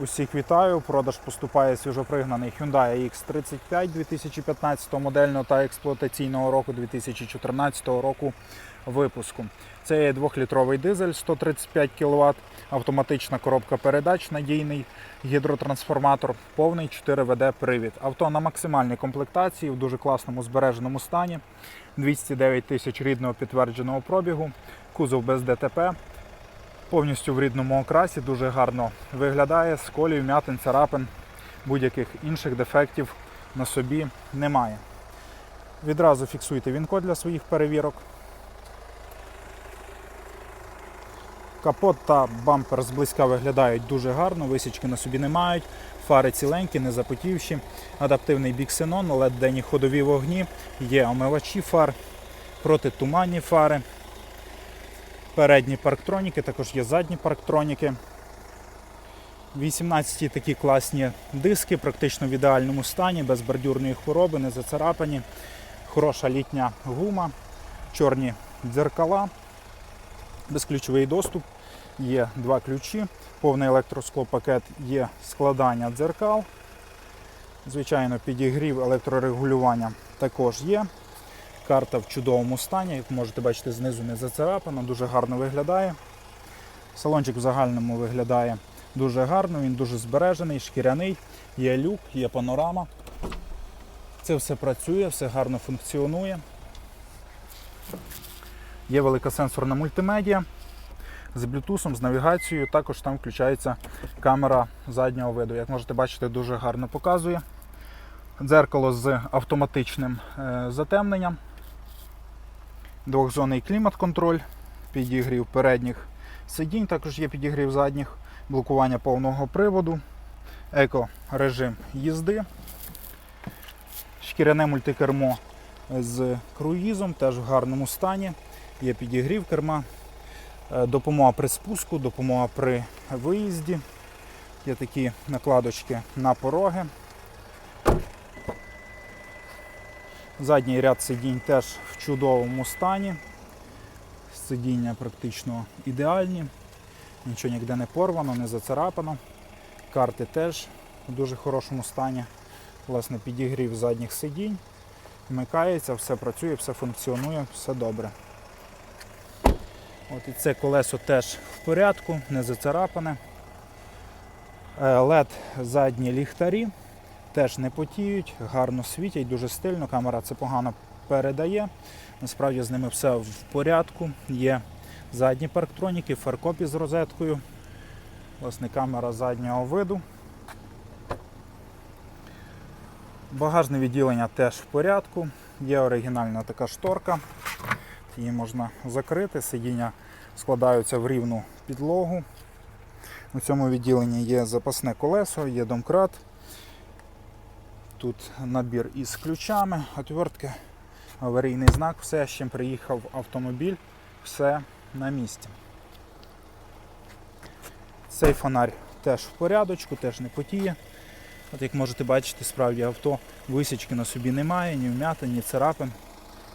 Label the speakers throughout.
Speaker 1: Усіх вітаю. Продаж поступає свіжопригнаний Hyundai X35 2015 модельного та експлуатаційного року 2014 року випуску. Це є 2-літровий дизель 135 кВт, автоматична коробка передач, надійний гідротрансформатор, повний 4 ВД привід. Авто на максимальній комплектації в дуже класному збереженому стані. 209 тисяч рідного підтвердженого пробігу, кузов без ДТП, повністю в рідному окрасі, дуже гарно виглядає, сколів, м'ятин, царапин, будь-яких інших дефектів на собі немає. Відразу фіксуйте він-код для своїх перевірок. Капот та бампер зблизька виглядають дуже гарно, висічки на собі не мають, фари ціленькі, не запотівші, адаптивний біксенон, led денні ходові вогні, є омивачі фар, протитуманні фари, передні парктроніки, також є задні парктроніки. 18 такі класні диски, практично в ідеальному стані, без бордюрної хвороби, не зацарапані. Хороша літня гума, чорні дзеркала, безключовий доступ, є два ключі, повний електросклопакет, є складання дзеркал. Звичайно, підігрів електрорегулювання також є. Карта в чудовому стані, як можете бачити, знизу не зацарапана, дуже гарно виглядає. Салончик в загальному виглядає дуже гарно, він дуже збережений, шкіряний, є люк, є панорама. Це все працює, все гарно функціонує. Є велика сенсорна мультимедіа з Bluetooth, з навігацією. Також там включається камера заднього виду. Як можете бачити, дуже гарно показує. Дзеркало з автоматичним е, затемненням. Двохзонний клімат-контроль, підігрів передніх сидінь, також є підігрів задніх, блокування повного приводу, еко-режим їзди, шкіряне мультикермо з круїзом, теж в гарному стані. Є підігрів керма, е, допомога при спуску, допомога при виїзді. Є такі накладочки на пороги. Задній ряд сидінь теж в чудовому стані. Сидіння практично ідеальні, нічого ніде не порвано, не зацарапано. Карти теж в дуже хорошому стані. Власне, підігрів задніх сидінь, вмикається, все працює, все функціонує, все добре. От І це колесо теж в порядку, не зацарапане. LED задні ліхтарі теж не потіють, гарно світять, дуже стильно. Камера це погано передає. Насправді з ними все в порядку. Є задні парктроніки, фаркопі з розеткою. Власне, камера заднього виду. Багажне відділення теж в порядку. Є оригінальна така шторка. Її можна закрити. Сидіння складаються в рівну підлогу. У цьому відділенні є запасне колесо, є домкрат. Тут набір із ключами, отвертки, аварійний знак, все, з чим приїхав автомобіль, все на місці. Цей фонарь теж в порядочку, теж не потіє. От як можете бачити, справді авто висічки на собі немає, ні вмятин, ні царапин.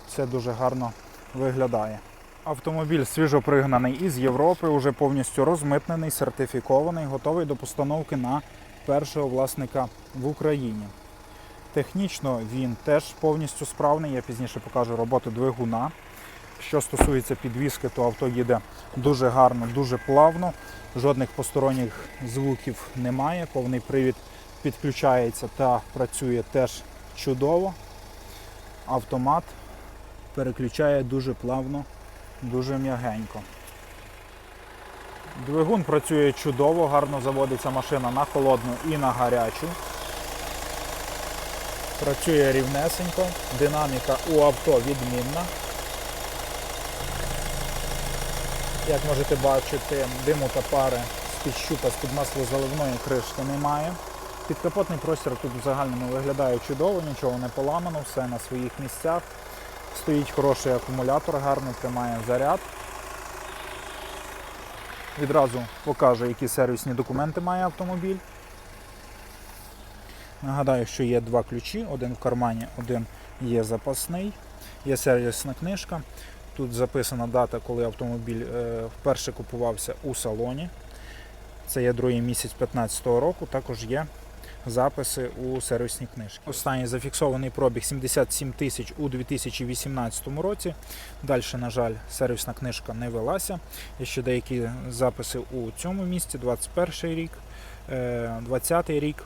Speaker 1: Все дуже гарно виглядає. Автомобіль свіжопригнаний із Європи, вже повністю розмитнений, сертифікований, готовий до постановки на першого власника в Україні. Технічно він теж повністю справний. Я пізніше покажу роботу двигуна. Що стосується підвіски, то авто їде дуже гарно, дуже плавно. Жодних посторонніх звуків немає. Повний привід підключається та працює теж чудово. Автомат переключає дуже плавно, дуже м'ягенько. Двигун працює чудово, гарно заводиться машина на холодну і на гарячу. Працює рівнесенько, динаміка у авто відмінна. Як можете бачити, диму та пари з-під щупа, з-під маслозаливної кришки немає. Підкапотний простір тут в загальному виглядає чудово, нічого не поламано, все на своїх місцях. Стоїть хороший акумулятор, гарно тримає заряд. Відразу покажу, які сервісні документи має автомобіль. Нагадаю, що є два ключі, один в кармані, один є запасний, є сервісна книжка. Тут записана дата, коли автомобіль е, вперше купувався у салоні. Це є другий місяць 2015 року. Також є записи у сервісній книжці. Останній зафіксований пробіг 77 тисяч у 2018 році. Далі, на жаль, сервісна книжка не велася. Є ще деякі записи у цьому місці, 21 рік, е, 20 рік.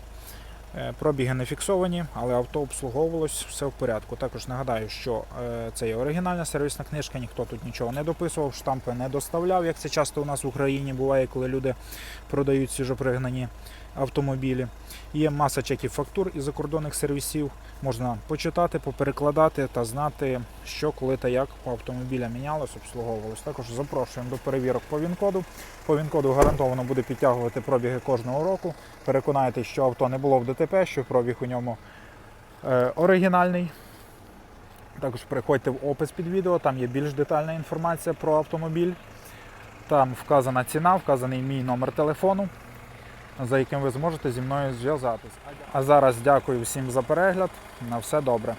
Speaker 1: Е, Пробіги не фіксовані, але авто обслуговувалось, все в порядку. Також нагадаю, що е, це є оригінальна сервісна книжка, ніхто тут нічого не дописував, штампи не доставляв, як це часто у нас в Україні буває, коли люди продають свіжопригнані автомобілі. Є маса чеків фактур із закордонних сервісів. Можна почитати, поперекладати та знати, що коли та як у автомобіля мінялось, обслуговувалось. Також запрошуємо до перевірок по ВІН-коду. По ВІН-коду гарантовано буде підтягувати пробіги кожного року. Переконайтесь, що авто не було в ДТП, що пробіг у ньому е, оригінальний. Також переходьте в опис під відео, там є більш детальна інформація про автомобіль. Там вказана ціна, вказаний мій номер телефону, за яким ви зможете зі мною зв'язатись. А зараз дякую всім за перегляд. На все добре.